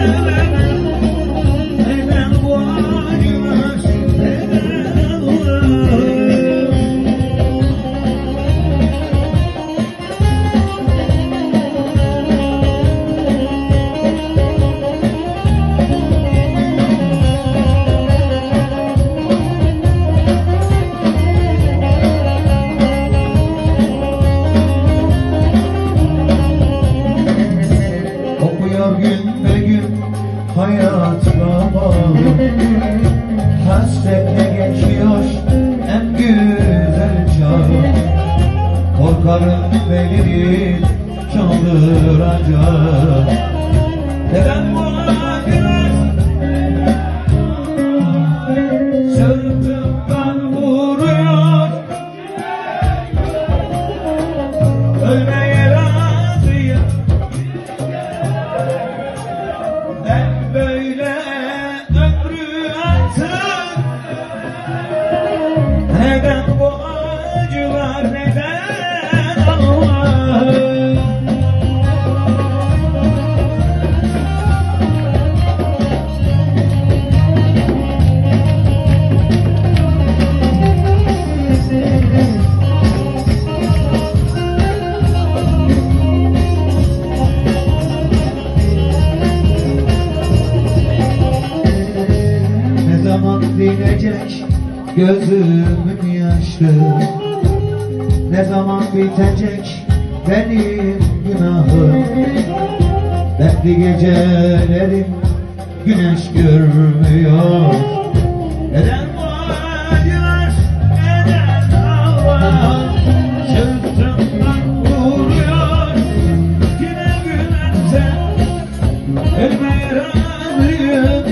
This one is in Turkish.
Amen. Be gün hayat bağlı. Hasretle geçiyor en güzel çağ. Korkarım belirir çaldıracak zaman dinecek gözümün yaşı Ne zaman bitecek benim günahım? Dertli gecelerim güneş görmüyor. Neden bu acılar neden Allah'ım Sırtımdan vuruyor. Güne sen Ölmeye razıyım